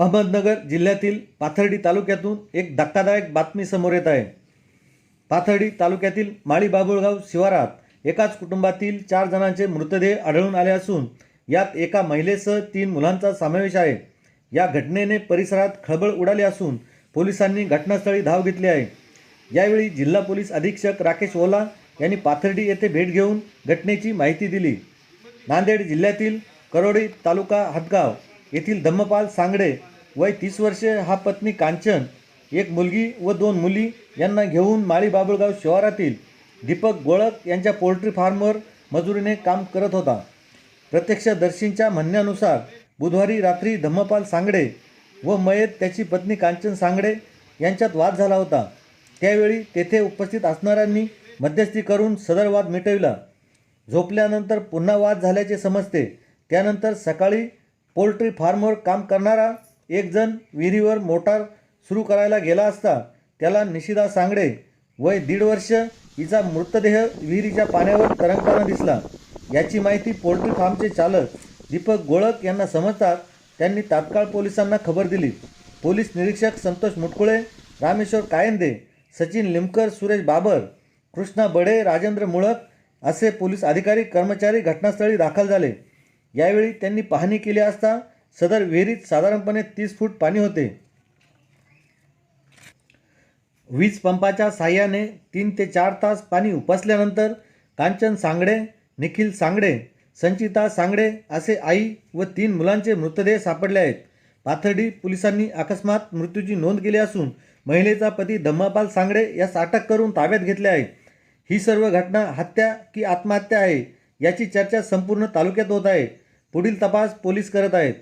अहमदनगर जिल्ह्यातील पाथर्डी तालुक्यातून एक धक्कादायक बातमी समोर येत आहे. पाथर्डी तालुक्यातील माळी बाबुळगाव शिवारात एकाच कुटुंबातील चार जणांचे मृतदेह आढळून आले असून यात एका महिलेसह तीन मुलांचा समावेश आहे. या घटनेने परिसरात खळबळ उडाली असून पोलिसांनी घटनास्थळी धाव घेतली आहे. यावेळी जिल्हा पोलीस अधीक्षक राकेश ओला यांनी पाथर्डी येथे भेट घेऊन घटनेची माहिती दिली. नांदेड जिल्ह्यातील करोडी तालुका हदगाव येथील धम्मपाल सांगडे वय तीस वर्षे हा पत्नी कांचन एक मुलगी व दोन मुली यांना घेऊन माळी बाबुळगाव शिवारातील दीपक गोळक यांच्या पोल्ट्री फार्मवर मजुरीने काम करत होता. प्रत्यक्षदर्शींच्या म्हणण्यानुसार बुधवारी रात्री धम्मपाल सांगडे व मयत त्याची पत्नी कांचन सांगडे यांच्यात वाद झाला होता. त्यावेळी तेथे उपस्थित असणाऱ्यांनी मध्यस्थी करून सदर वाद मिटविला. झोपल्यानंतर पुन्हा वाद झाल्याचे समजते. त्यानंतर सकाळी पोल्ट्री फार्मवर काम करणारा एकजण विहिरीवर मोटार सुरू करायला गेला असता त्याला निशिदा सांगडे वय दीड वर्ष हिचा मृतदेह विहिरीच्या पाण्यावर तरंगताना दिसला. याची माहिती पोल्ट्री फार्मचे चालक दीपक गोळक यांना समजतात त्यांनी तात्काळ पोलिसांना खबर दिली. पोलीस निरीक्षक संतोष मुटकुळे रामेश्वर कायंदे सचिन लिमकर सुरेश बाबर कृष्णा बडे राजेंद्र मुळक असे पोलीस अधिकारी कर्मचारी घटनास्थळी दाखल झाले. यावेळी त्यांनी पाहणी केली असता सदर विहिरीत साधारणपणे तीस फूट पाणी होते. वीज पंपाच्या साह्याने तीन ते चार तास पाणी उपसल्यानंतर कांचन सांगडे निखिल सांगडे संचिता सांगडे असे आई व तीन मुलांचे मृतदेह सापडले आहेत. पाथर्डी पोलिसांनी अकस्मात मृत्यूची नोंद केली असून महिलेचा पती धम्मापाल सांगडे यास अटक करून ताब्यात घेतले आहे. ही सर्व घटना हत्या की आत्महत्या आहे याची चर्चा संपूर्ण तालुक्यात होत आहे. पुढील तपास पोलीस करत आहेत.